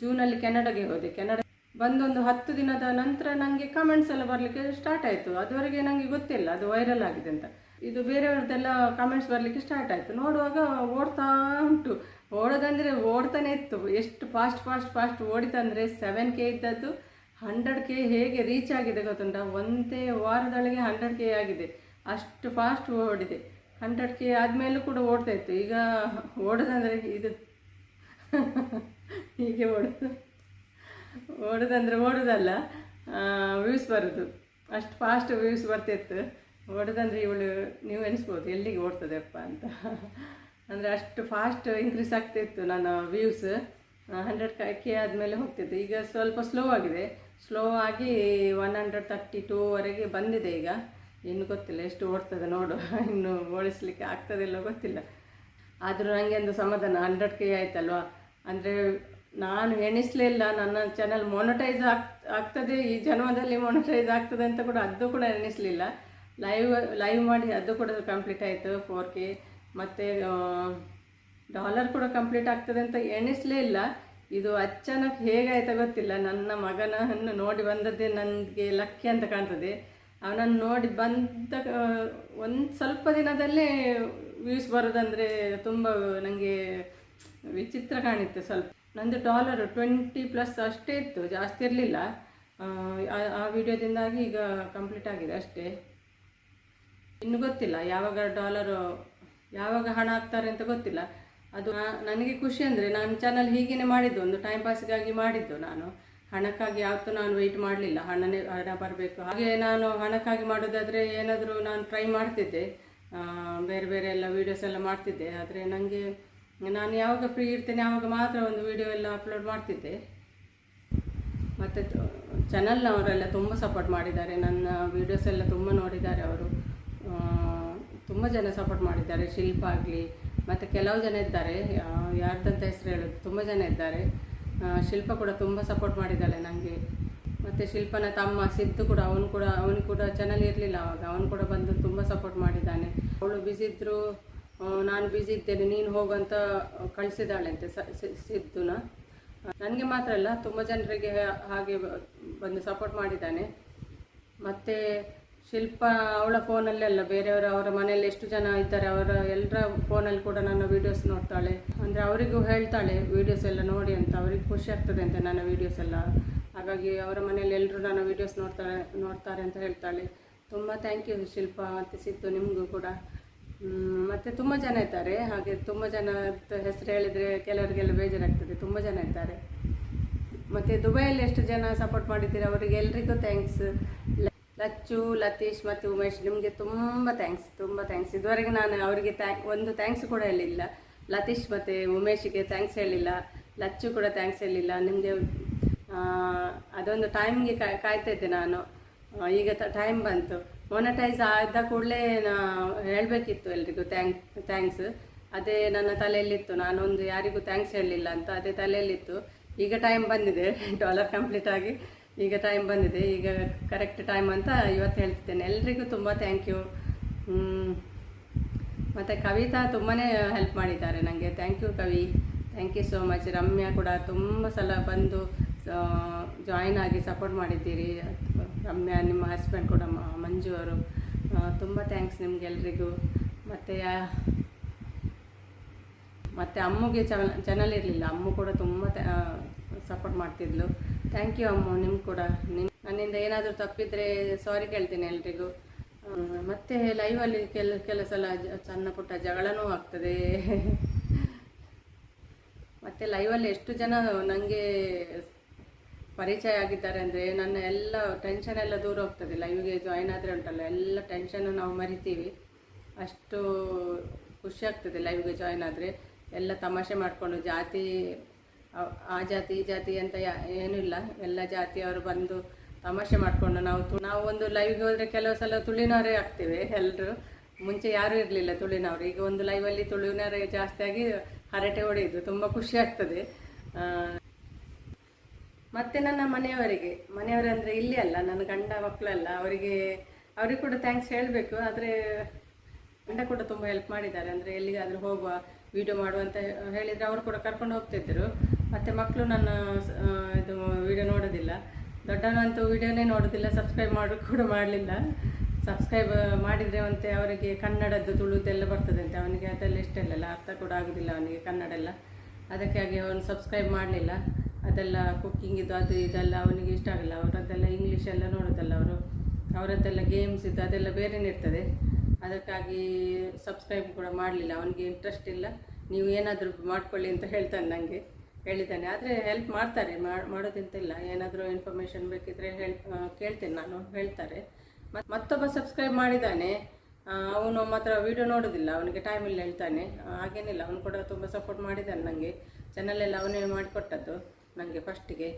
ಜೂನಲ್ಲಿ ಕೆನಡಾಗೆ ಹೋದೆ. ಕೆನಡಾ ಬಂದೊಂದು ಹತ್ತು ದಿನದ ನಂತರ ನನಗೆ ಕಮೆಂಟ್ಸ್ ಎಲ್ಲ ಬರಲಿಕ್ಕೆ ಸ್ಟಾರ್ಟ್ ಆಯಿತು. ಅದುವರೆಗೆ ನನಗೆ ಗೊತ್ತಿಲ್ಲ, ಅದು ವೈರಲ್ ಆಗಿದೆ ಅಂತ. ಇದು ಬೇರೆಯವ್ರದ್ದೆಲ್ಲ ಕಮೆಂಟ್ಸ್ ಬರಲಿಕ್ಕೆ ಸ್ಟಾರ್ಟ್ ಆಯಿತು. ನೋಡುವಾಗ ಓಡ್ತಾ ಉಂಟು. ಓಡೋದಂದರೆ ಓಡ್ತಾನೆ ಇತ್ತು. ಎಷ್ಟು ಫಾಸ್ಟ್ ಫಾಸ್ಟ್ ಫಾಸ್ಟ್ ಓಡಿತಂದರೆ ಸೆವೆನ್ ಕೆ ಇದ್ದದ್ದು ಹಂಡ್ರೆಡ್ ಕೆ ಹೇಗೆ ರೀಚ್ ಆಗಿದೆ ಗೊತ್ತುಂಟ? ಒಂದೇ ವಾರದೊಳಗೆ ಹಂಡ್ರೆಡ್ ಕೆ ಆಗಿದೆ. ಅಷ್ಟು ಫಾಸ್ಟ್ ಓಡಿದೆ. ಹಂಡ್ರೆಡ್ ಕೆ ಆದಮೇಲೂ ಕೂಡ ಓಡ್ತಾ ಇತ್ತು. ಈಗ ಓಡೋದಂದರೆ ಇದು. ಹೀಗೆ ಓಡೋದು. ಓಡೋದಂದರೆ ಓಡೋದಲ್ಲ ವ್ಯೂಸ್ ಬರೋದು. ಅಷ್ಟು ಫಾಸ್ಟ್ ವ್ಯೂಸ್ ಬರ್ತಿತ್ತು. ಓಡೋದಂದರೆ ಇವಳು, ನೀವು ಎನಿಸ್ಬೋದು ಎಲ್ಲಿಗೆ ಓಡ್ತದೆಪ್ಪ ಅಂತ. ಅಂದರೆ ಅಷ್ಟು ಫಾಸ್ಟ್ ಇನ್ಕ್ರೀಸ್ ಆಗ್ತಿತ್ತು ನನ್ನ ವ್ಯೂಸ್ ಹಂಡ್ರೆಡ್ ಕೆ ಆದಮೇಲೆ ಹೋಗ್ತಿತ್ತು. ಈಗ ಸ್ವಲ್ಪ ಸ್ಲೋ ಆಗಿದೆ. ಸ್ಲೋ ಆಗಿ ಒನ್ ಹಂಡ್ರೆಡ್ ತರ್ಟಿ ಟೂವರೆಗೆ ಬಂದಿದೆ ಈಗ. ಇನ್ನು ಗೊತ್ತಿಲ್ಲ, ಎಷ್ಟು ಓಡ್ತದೆ ನೋಡು. ಇನ್ನು ಓಡಿಸ್ಲಿಕ್ಕೆ ಆಗ್ತದಿಲ್ಲ ಗೊತ್ತಿಲ್ಲ. ಆದರೂ ನನಗೆ ಒಂದು ಸಮಾಧಾನ ಹಂಡ್ರೆಡ್ ಕೆ ಆಯ್ತಲ್ವಾ? ಅಂದರೆ ನಾನು ಎಣಿಸಲಿಲ್ಲ ನನ್ನ ಚಾನಲ್ ಮೊನಟೈಸ್ ಆಗ್, ಆಗ್ತದೆ, ಈ ಜನ್ಮದಲ್ಲಿ ಮೊನಟೈಸ್ ಆಗ್ತದೆ ಅಂತ ಕೂಡ ಅದು ಕೂಡ ಎಣಿಸಲಿಲ್ಲ. ಲೈವ್ ಲೈವ್ ಮಾಡಿ ಅದು ಕೂಡ ಕಂಪ್ಲೀಟ್ ಆಯಿತು ಫೋರ್ ಕೆ ಮತ್ತು ಡಾಲರ್ ಕೂಡ ಕಂಪ್ಲೀಟ್ ಆಗ್ತದೆ ಅಂತ ಎಣಿಸಲೇ ಇಲ್ಲ. ಇದು ಅಚಾನಕ್ ಹೇಗಾಯ್ತಾ ಗೊತ್ತಿಲ್ಲ, ನನ್ನ ಮಗನನ್ನು ನೋಡಿ ಬಂದದ್ದೇ ನನಗೆ ಲಕ್ಕಿ ಅಂತ ಕಾಣ್ತದೆ. ಅವನನ್ನು ನೋಡಿ ಬಂದ ಒಂದು ಸ್ವಲ್ಪ ದಿನದಲ್ಲೇ ವ್ಯೂಸ್ ಬರೋದಂದರೆ ತುಂಬ ನನಗೆ ವಿಚಿತ್ರ ಕಾಣಿತ್ತು ಸ್ವಲ್ಪ. ನಂದು ಡಾಲರ್ ಟ್ವೆಂಟಿ ಪ್ಲಸ್ ಅಷ್ಟೇ ಇತ್ತು, ಜಾಸ್ತಿ ಇರಲಿಲ್ಲ. ಆ ವಿಡಿಯೋದಿಂದಾಗಿ ಈಗ ಕಂಪ್ಲೀಟ್ ಆಗಿದೆ ಅಷ್ಟೇ. ಇನ್ನು ಗೊತ್ತಿಲ್ಲ, ಯಾವಾಗ ಡಾಲರು ಯಾವಾಗ ಹಣ ಹಾಕ್ತಾರೆ ಅಂತ ಗೊತ್ತಿಲ್ಲ. ಅದು ನನಗೆ ಖುಷಿ ಅಂದರೆ ನಾನು ಚಾನಲ್ ಹೀಗೇ ಮಾಡಿದ್ದು, ಒಂದು ಟೈಮ್ ಪಾಸ್ಗಾಗಿ ಮಾಡಿದ್ದು ನಾನು. ಹಣಕ್ಕಾಗಿ ಯಾವತ್ತೂ ನಾನು ವೆಯ್ಟ್ ಮಾಡಲಿಲ್ಲ. ಹಣನೇ, ಹಣ ಬರಬೇಕು. ಹಾಗೆ ನಾನು ಹಣಕ್ಕಾಗಿ ಮಾಡೋದಾದರೆ ಏನಾದರೂ ನಾನು ಟ್ರೈ ಮಾಡ್ತಿದ್ದೆ. ಬೇರೆ ಬೇರೆ ಎಲ್ಲ ವೀಡಿಯೋಸ್ ಎಲ್ಲ ಮಾಡ್ತಿದ್ದೆ. ಆದರೆ ನನಗೆ ನಾನು ಯಾವಾಗ ಫ್ರೀ ಇರ್ತೇನೆ ಆವಾಗ ಮಾತ್ರ ಒಂದು ವಿಡಿಯೋ ಎಲ್ಲ ಅಪ್ಲೋಡ್ ಮಾಡ್ತಿದ್ದೆ. ಮತ್ತು ಚಾನಲ್ನವರೆಲ್ಲ ತುಂಬ ಸಪೋರ್ಟ್ ಮಾಡಿದ್ದಾರೆ. ನನ್ನ ವೀಡಿಯೋಸ್ ಎಲ್ಲ ತುಂಬ ನೋಡಿದ್ದಾರೆ ಅವರು. ತುಂಬ ಜನ ಸಪೋರ್ಟ್ ಮಾಡಿದ್ದಾರೆ. ಶಿಲ್ಪ ಆಗಲಿ, ಮತ್ತು ಕೆಲವು ಜನ ಇದ್ದಾರೆ. ಯಾರ್ದಂತ ಹೆಸರು ಹೇಳೋದು, ತುಂಬ ಜನ ಇದ್ದಾರೆ. ಶಿಲ್ಪ ಕೂಡ ತುಂಬ ಸಪೋರ್ಟ್ ಮಾಡಿದ್ದಾಳೆ ನನಗೆ ಮತ್ತು ಶಿಲ್ಪನ ತಮ್ಮ, ಸಿದ್ದು ಕೂಡ, ಅವನು ಕೂಡ ಅವನು ಕೂಡ ಚೆನ್ನಲ್ಲಿ ಇರಲಿಲ್ಲ ಅವಾಗ. ಅವನು ಕೂಡ ಬಂದು ತುಂಬ ಸಪೋರ್ಟ್ ಮಾಡಿದ್ದಾನೆ. ಅವಳು ಬ್ಯುಸಿ ಇದ್ದರು ನಾನು ಬ್ಯುಸಿ ಇದ್ದೇನೆ, ನೀನು ಹೋಗಂತ ಸಿ- ಸಿದ್ದುನ. ನನಗೆ ಮಾತ್ರ ಅಲ್ಲ, ತುಂಬ ಜನರಿಗೆ ಹಾಗೆ ಬಂದು ಸಪೋರ್ಟ್ ಮಾಡಿದ್ದಾನೆ. ಮತ್ತು ಶಿಲ್ಪ ಅವಳ ಫೋನಲ್ಲೆಲ್ಲ ಬೇರೆಯವರು ಅವರ ಮನೆಯಲ್ಲಿ ಎಷ್ಟು ಜನ ಇದ್ದಾರೆ ಅವರ ಎಲ್ಲರ ಫೋನಲ್ಲಿ ಕೂಡ ನನ್ನ ವೀಡಿಯೋಸ್ ನೋಡ್ತಾಳೆ. ಅಂದರೆ ಅವರಿಗೂ ಹೇಳ್ತಾಳೆ ವೀಡಿಯೋಸ್ ಎಲ್ಲ ನೋಡಿ ಅಂತ, ಅವ್ರಿಗೆ ಖುಷಿ ಆಗ್ತದೆ ಅಂತ ನನ್ನ ವೀಡಿಯೋಸ್ ಎಲ್ಲ. ಹಾಗಾಗಿ ಅವರ ಮನೆಯಲ್ಲಿ ಎಲ್ಲರೂ ನನ್ನ ವೀಡಿಯೋಸ್ ನೋಡ್ತಾರೆ ನೋಡ್ತಾರೆ ಅಂತ ಹೇಳ್ತಾಳೆ. ತುಂಬ ಥ್ಯಾಂಕ್ ಯು ಶಿಲ್ಪ ಮತ್ತು ಸಿತ್ತು ನಿಮಗೂ ಕೂಡ. ಮತ್ತು ತುಂಬ ಜನ ಇದ್ದಾರೆ. ಹಾಗೆ ತುಂಬ ಜನ ಹೆಸರು ಹೇಳಿದರೆ ಕೆಲವರಿಗೆಲ್ಲ ಬೇಜಾರಾಗ್ತದೆ. ತುಂಬ ಜನ ಇದ್ದಾರೆ. ಮತ್ತು ದುಬೈಯಲ್ಲಿ ಎಷ್ಟು ಜನ ಸಪೋರ್ಟ್ ಮಾಡಿದ್ದೀರಿ? ಅವರಿಗೆ ಎಲ್ರಿಗೂ ಥ್ಯಾಂಕ್ಸ್ ಲಚ್ಚು, ಲತೀಶ್ ಮತ್ತು ಉಮೇಶ್, ನಿಮಗೆ ತುಂಬ ಥ್ಯಾಂಕ್ಸ್ ತುಂಬ ಥ್ಯಾಂಕ್ಸ್ ಇದುವರೆಗೆ ನಾನು ಅವರಿಗೆ ಥ್ಯಾಂಕ್ ಒಂದು ಥ್ಯಾಂಕ್ಸ್ ಕೂಡ ಹೇಳಿಲ್ಲ. ಲತೀಶ್ ಮತ್ತು ಉಮೇಶಿಗೆ ಥ್ಯಾಂಕ್ಸ್ ಹೇಳಿಲ್ಲ. ಲಚ್ಚು ಕೂಡ ಥ್ಯಾಂಕ್ಸ್ ಹೇಳಿಲ್ಲ. ನಿಮಗೆ ಅದೊಂದು ಟೈಮ್ಗೆ ಕಾಯ್ತಾಯಿದ್ದೆ ನಾನು. ಈಗ ಟೈಮ್ ಬಂತು. ಮೊನಟೈಸ್ ಆದ ಕೂಡಲೇ ನಾ ಹೇಳಬೇಕಿತ್ತು ಎಲ್ರಿಗೂ ಥ್ಯಾಂಕ್ ಥ್ಯಾಂಕ್ಸ್ ಅದೇ ನನ್ನ ತಲೆಯಲ್ಲಿತ್ತು. ನಾನೊಂದು ಯಾರಿಗೂ ಥ್ಯಾಂಕ್ಸ್ ಹೇಳಲಿಲ್ಲ ಅಂತ ಅದೇ ತಲೆಯಲ್ಲಿತ್ತು. ಈಗ ಟೈಮ್ ಬಂದಿದೆ ಡಾಲರ್ ಕಂಪ್ಲೀಟ್ ಆಗಿ. ಈಗ ಟೈಮ್ ಬಂದಿದೆ. ಈಗ ಕರೆಕ್ಟ್ ಟೈಮ್ ಅಂತ ಇವತ್ತು ಹೇಳ್ತಿದ್ದೇನೆ. ಎಲ್ರಿಗೂ ತುಂಬ ಥ್ಯಾಂಕ್ ಯು ಮತ್ತು ಕವಿತಾ ತುಂಬಾ ಹೆಲ್ಪ್ ಮಾಡಿದ್ದಾರೆ ನನಗೆ thank you Kavi. Thank you so much Ramya ಕೂಡ ತುಂಬ ಸಲ ಬಂದು ಜಾಯಿನ್ ಆಗಿ ಸಪೋರ್ಟ್ ಮಾಡಿದ್ದೀರಿ. ರಮ್ಯಾ ನಿಮ್ಮ ಹಸ್ಬೆಂಡ್ ಕೂಡ ಮಂಜು ಅವರು. ತುಂಬ ಥ್ಯಾಂಕ್ಸ್ ನಿಮಗೆಲ್ರಿಗೂ ಮತ್ತು ಮತ್ತು ಅಮ್ಮಗೆ ಚಾನಲ್ ಇರಲಿಲ್ಲ. ಅಮ್ಮ ಕೂಡ ತುಂಬ ಸಪೋರ್ಟ್ ಮಾಡ್ತಿದ್ಲು. ಥ್ಯಾಂಕ್ ಯು ಅಮ್ಮ. ನಿಮ್ಗೆ ಕೂಡ. ನನ್ನಿಂದ ಏನಾದರೂ ತಪ್ಪಿದ್ರೆ ಸಾರಿ ಕೇಳ್ತೀನಿ ಎಲ್ರಿಗೂ. ಮತ್ತೆ ಲೈವಲ್ಲಿ ಕೆಲ ಕೆಲ ಸಲ ಸಣ್ಣ ಪುಟ್ಟ ಜಗಳನೂ ಆಗ್ತದೆ. ಮತ್ತು ಲೈವಲ್ಲಿ ಎಷ್ಟು ಜನ ನನಗೆ ಪರಿಚಯ ಆಗಿದ್ದಾರೆ ಅಂದರೆ ನನ್ನ ಎಲ್ಲ ಟೆನ್ಷನ್ ಎಲ್ಲ ದೂರ ಹೋಗ್ತದೆ. ಲೈವ್ಗೆ ಜಾಯ್ನ್ ಆದರೆ ಉಂಟಲ್ಲ, ಎಲ್ಲ ಟೆನ್ಷನ್ನು ನಾವು ಮರಿತೀವಿ. ಅಷ್ಟು ಖುಷಿ ಆಗ್ತದೆ ಲೈವ್ಗೆ ಜಾಯ್ನ್ ಆದರೆ. ಎಲ್ಲ ತಮಾಷೆ ಮಾಡಿಕೊಂಡು ಜಾತಿ ಆ- ಜಾತಿ, ಈ ಜಾತಿ ಅಂತ ಏನೂ ಇಲ್ಲ. ಎಲ್ಲ ಜಾತಿಯವರು ಬಂದು ತಮಾಷೆ ಮಾಡಿಕೊಂಡು ನಾವು ನಾವು ಒಂದು ಲೈವ್ಗೆ ಹೋದರೆ ಕೆಲವು ಸಲ ತುಳಿನವರೇ ಆಗ್ತೇವೆ ಎಲ್ಲರೂ ಮುಂಚೆ ಯಾರೂ ಇರಲಿಲ್ಲ ತುಳಿನವರು. ಈಗ ಒಂದು ಲೈವಲ್ಲಿ ತುಳುವಿನವರೇ ಜಾಸ್ತಿಯಾಗಿ ಹರಟೆ ಹೊಡೆಯೋದು. ತುಂಬ ಖುಷಿ ಆಗ್ತದೆ. ಮತ್ತೆ ನನ್ನ ಮನೆಯವರಿಗೆ. ಮನೆಯವರಂದರೆ ಇಲ್ಲಿ ಅಲ್ಲ, ನನ್ನ ಗಂಡ ಮಕ್ಕಳಲ್ಲ. ಅವರಿಗೆ, ಅವ್ರಿಗೆ ಕೂಡ ಥ್ಯಾಂಕ್ಸ್ ಹೇಳಬೇಕು. ಆದರೆ ಗಂಡ ಕೂಡ ತುಂಬ ಹೆಲ್ಪ್ ಮಾಡಿದ್ದಾರೆ. ಅಂದರೆ ಎಲ್ಲಿಗಾದರೂ ಹೋಗುವ ವಿಡಿಯೋ ಮಾಡುವಂತ ಹೇಳಿದರೆ ಅವರು ಕೂಡ ಕರ್ಕೊಂಡು ಹೋಗ್ತಿದ್ದರು ಮತ್ತು ಮಕ್ಕಳು ನನ್ನ ಇದು ವಿಡಿಯೋ ನೋಡೋದಿಲ್ಲ. ದೊಡ್ಡವನಂತೂ ವಿಡಿಯೋನೇ ನೋಡೋದಿಲ್ಲ ಸಬ್ಸ್ಕ್ರೈಬ್ ಮಾಡಿ ಕೂಡ ಮಾಡಲಿಲ್ಲ. ಸಬ್ಸ್ಕ್ರೈಬ್ ಮಾಡಿದರೆ ಅಂತೆ ಅವರಿಗೆ ಕನ್ನಡದ್ದು ತುಳುದೆಲ್ಲ ಬರ್ತದಂತೆ. ಅವನಿಗೆ ಅದೆಲ್ಲ ಇಷ್ಟ ಇಲ್ಲಲ್ಲ, ಅರ್ಥ ಕೂಡ ಆಗೋದಿಲ್ಲ ಅವನಿಗೆ ಕನ್ನಡ ಎಲ್ಲ. ಅದಕ್ಕಾಗಿ ಅವನು ಸಬ್ಸ್ಕ್ರೈಬ್ ಮಾಡಲಿಲ್ಲ. ಅದೆಲ್ಲ ಕುಕ್ಕಿಂಗಿದ್ದು ಅದು ಇದೆಲ್ಲ ಅವನಿಗೆ ಇಷ್ಟ ಆಗಲ್ಲ. ಅವರದ್ದೆಲ್ಲ ಇಂಗ್ಲೀಷ್ ಎಲ್ಲ ನೋಡೋದಲ್ಲ ಅವರು. ಅವರದ್ದೆಲ್ಲ ಗೇಮ್ಸ್ ಇದ್ದು ಅದೆಲ್ಲ ಬೇರೆನೇ ಇರ್ತದೆ. ಅದಕ್ಕಾಗಿ ಸಬ್ಸ್ಕ್ರೈಬ್ ಕೂಡ ಮಾಡಲಿಲ್ಲ. ಅವನಿಗೆ ಇಂಟ್ರೆಸ್ಟ್ ಇಲ್ಲ. ನೀವು ಏನಾದರೂ ಮಾಡ್ಕೊಳ್ಳಿ ಅಂತ ಹೇಳ್ತಾನೆ ನನಗೆ ಹೇಳಿದ್ದಾನೆ. ಆದರೆ ಹೆಲ್ಪ್ ಮಾಡ್ತಾರೆ. ಮಾಡೋದಂತ ಇಲ್ಲ ಏನಾದರೂ ಇನ್ಫಾರ್ಮೇಷನ್ ಬೇಕಿದ್ರೆ ಹೇಳ್ ಕೇಳ್ತೇನೆ ನಾನು. ಹೇಳ್ತಾರೆ. ಮತ್ತು ಮತ್ತೊಬ್ಬ ಸಬ್ಸ್ಕ್ರೈಬ್ ಮಾಡಿದ್ದಾನೆ. ಅವನು ಮಾತ್ರ ವಿಡಿಯೋ ನೋಡೋದಿಲ್ಲ. ಅವನಿಗೆ ಟೈಮ್ ಇಲ್ಲ ಹೇಳ್ತಾನೆ. ಹಾಗೇನಿಲ್ಲ. ಅವನು ಕೂಡ ತುಂಬ ಸಪೋರ್ಟ್ ಮಾಡಿದ್ದಾನೆ ನನಗೆ ಚಾನಲೆಲ್ಲ ಅವನೇ ಮಾಡಿಕೊಟ್ಟದ್ದು ನನಗೆ ಫಸ್ಟಿಗೆ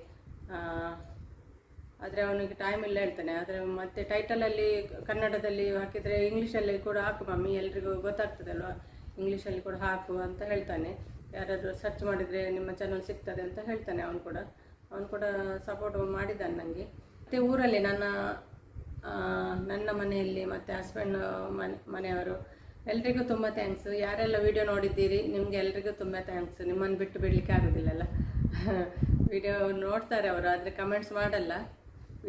ಆದರೆ ಅವನಿಗೆ ಟೈಮ್ ಇಲ್ಲ ಹೇಳ್ತಾನೆ. ಆದರೆ ಮತ್ತೆ ಟೈಟಲಲ್ಲಿ ಕನ್ನಡದಲ್ಲಿ ಹಾಕಿದರೆ ಇಂಗ್ಲೀಷಲ್ಲಿ ಕೂಡ ಹಾಕು ಮಮ್ಮಿ. ಎಲ್ರಿಗೂ ಗೊತ್ತಾಗ್ತದಲ್ವ? ಇಂಗ್ಲೀಷಲ್ಲಿ ಕೂಡ ಹಾಕು ಅಂತ ಹೇಳ್ತಾನೆ. ಯಾರಾದರೂ ಸರ್ಚ್ ಮಾಡಿದರೆ ನಿಮ್ಮ ಚಾನಲ್ ಸಿಗ್ತದೆ ಅಂತ ಹೇಳ್ತಾನೆ ಅವನು ಕೂಡ. ಅವನು ಕೂಡ ಸಪೋರ್ಟ್ ಮಾಡಿದ್ದಾನೆ ನನಗೆ ಮತ್ತು ಊರಲ್ಲಿ ನನ್ನ ನನ್ನ ಮನೆಯಲ್ಲಿ ಮತ್ತು ಹಸ್ಬೆಂಡ್ ಮನೆ, ಮನೆಯವರು ಎಲ್ರಿಗೂ ತುಂಬ ಥ್ಯಾಂಕ್ಸ್ ಯಾರೆಲ್ಲ ವಿಡಿಯೋ ನೋಡಿದ್ದೀರಿ, ನಿಮಗೆ ಎಲ್ರಿಗೂ ತುಂಬ ಥ್ಯಾಂಕ್ಸ್ ನಿಮ್ಮನ್ನು ಬಿಟ್ಟು ಬಿಡಲಿಕ್ಕೆ ಆಗೋದಿಲ್ಲಲ್ಲ. ವಿಡಿಯೋ ನೋಡ್ತಾರೆ ಅವರು, ಆದರೆ ಕಮೆಂಟ್ಸ್ ಮಾಡಲ್ಲ.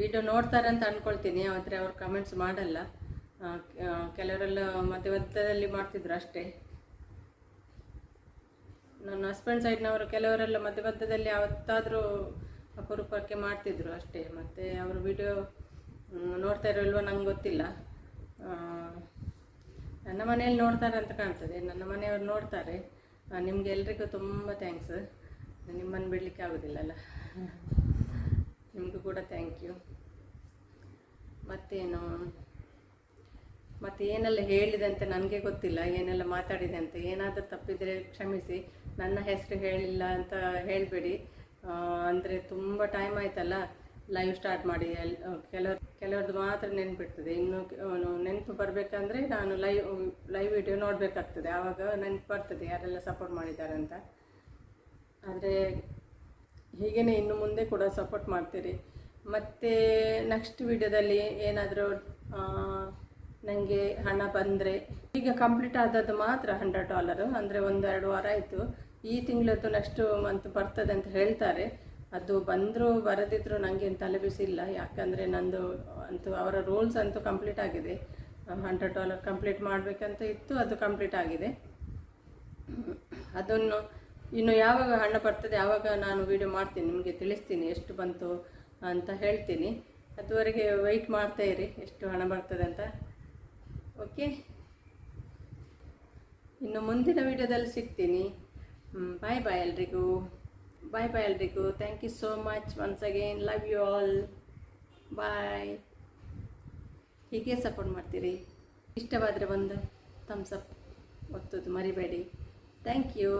ವಿಡಿಯೋ ನೋಡ್ತಾರೆ ಅಂತ ಅಂದ್ಕೊಳ್ತೀನಿ ಆದರೆ ಅವ್ರು ಕಮೆಂಟ್ಸ್ ಮಾಡಲ್ಲ. ಕೆಲವರೆಲ್ಲ ಮತ್ತೆ ಮಧ್ಯವರ್ಗದಲ್ಲಿ ಮಾಡ್ತಿದ್ರು ಅಷ್ಟೇ. ನನ್ನ ಹಸ್ಬೆಂಡ್ ಸೈಡ್ನವರು ಕೆಲವರೆಲ್ಲ ಮಧ್ಯವರ್ಗದಲ್ಲಿ ಯಾವತ್ತಾದರೂ ಅಪರೂಪಕ್ಕೆ ಮಾಡ್ತಿದ್ರು ಅಷ್ಟೇ. ಮತ್ತು ಅವರು ವಿಡಿಯೋ ನೋಡ್ತಾ ಇರೋ ಇಲ್ವೋ ನಂಗೆ ಗೊತ್ತಿಲ್ಲ. ನನ್ನ ಮನೆಯಲ್ಲಿ ನೋಡ್ತಾರೆ ಅಂತ ಕಾಣ್ತದೆ. ನನ್ನ ಮನೆಯವರು ನೋಡ್ತಾರೆ. ನಿಮಗೆ ಎಲ್ರಿಗೂ ತುಂಬ ಥ್ಯಾಂಕ್ಸ್ ನಿಮ್ಮನ್ನು ಬಿಡಲಿಕ್ಕೆ ಆಗೋದಿಲ್ಲಲ್ಲ ನಿಮಗೂ ಕೂಡ ಥ್ಯಾಂಕ್ ಯು ಮತ್ತೇನು? ಮತ್ತು ಏನೆಲ್ಲ ಹೇಳಿದೆ ಅಂತ ನನಗೆ ಗೊತ್ತಿಲ್ಲ. ಏನೆಲ್ಲ ಮಾತಾಡಿದೆ ಅಂತ ಏನಾದರೂ ತಪ್ಪಿದರೆ ಕ್ಷಮಿಸಿ. ನನ್ನ ಹೆಸರು ಹೇಳಿಲ್ಲ ಅಂತ ಹೇಳಬೇಡಿ. ಅಂದರೆ ತುಂಬ ಟೈಮ್ ಆಯ್ತಲ್ಲ ಲೈವ್ ಸ್ಟಾರ್ಟ್ ಮಾಡಿ. ಎಲ್, ಕೆಲವ್ರು ಕೆಲವ್ರದ್ದು ಮಾತ್ರ ನೆನಪಿರ್ತದೆ ಇನ್ನು ನೆನಪು ಬರಬೇಕಂದ್ರೆ ನಾನು ಲೈವ್ ಲೈವ್ ವಿಡಿಯೋ ನೋಡಬೇಕಾಗ್ತದೆ. ಆವಾಗ ನೆನಪು ಬರ್ತದೆ, ಯಾರೆಲ್ಲ ಸಪೋರ್ಟ್ ಮಾಡಿದ್ದಾರೆ ಅಂತ. ಆದರೆ ಹೀಗೇ ಇನ್ನು ಮುಂದೆ ಕೂಡ ಸಪೋರ್ಟ್ ಮಾಡ್ತೀರಿ. ಮತ್ತು ನೆಕ್ಸ್ಟ್ ವಿಡಿಯೋದಲ್ಲಿ ಏನಾದರೂ ನನಗೆ ಹಣ ಬಂದರೆ ಈಗ ಕಂಪ್ಲೀಟ್ ಆದದ್ದು ಮಾತ್ರ ಹಂಡ್ರೆಡ್ ಡಾಲರು ಅಂದರೆ ಒಂದೆರಡು ವಾರ ಆಯಿತು. ಈ ತಿಂಗಳದ್ದು ನೆಕ್ಸ್ಟ್ ಮಂತ್ ಬರ್ತದೆ ಅಂತ ಹೇಳ್ತಾರೆ. ಅದು ಬಂದರೂ ಬರದಿದ್ದರೂ ನನಗೆ ತಲೆ ಬಿಸಿಲ್ಲ. ಯಾಕಂದರೆ ನಂದು ಅಂತೂ ಅವರ ರೂಲ್ಸ್ ಅಂತೂ ಕಂಪ್ಲೀಟ್ ಆಗಿದೆ. ಹಂಡ್ರೆಡ್ ಡಾಲರ್ ಕಂಪ್ಲೀಟ್ ಮಾಡಬೇಕಂತ ಇತ್ತು, ಅದು ಕಂಪ್ಲೀಟ್ ಆಗಿದೆ. ಅದನ್ನು ಇನ್ನು ಯಾವಾಗ ಹಣ ಬರ್ತದೆ ಆವಾಗ ನಾನು ವಿಡಿಯೋ ಮಾಡ್ತೀನಿ, ನಿಮಗೆ ತಿಳಿಸ್ತೀನಿ ಎಷ್ಟು ಬಂತು ಅಂತ ಹೇಳ್ತೀನಿ. ಅದುವರೆಗೆ ವೆಯ್ಟ್ ಮಾಡ್ತಾ ಇರಿ, ಎಷ್ಟು ಹಣ ಬರ್ತದೆ ಅಂತ. ಓಕೆ ಇನ್ನು ಮುಂದಿನ ವಿಡಿಯೋದಲ್ಲಿ ಸಿಗ್ತೀನಿ. ಬಾಯ್ ಬಾಯ್ ಎಲ್ರಿಗೂ. ಬಾಯ್ ಬಾಯ್ ಎಲ್ರಿಗೂ. Thank you so much once again love you all bye ಹೀಗೆ ಸಪೋರ್ಟ್ ಮಾಡ್ತೀರಿ. ಇಷ್ಟವಾದರೆ ಒಂದು ಥಮ್ಸಪ್ ಒತ್ತೋದು ಮರಿಬೇಡಿ. Thank you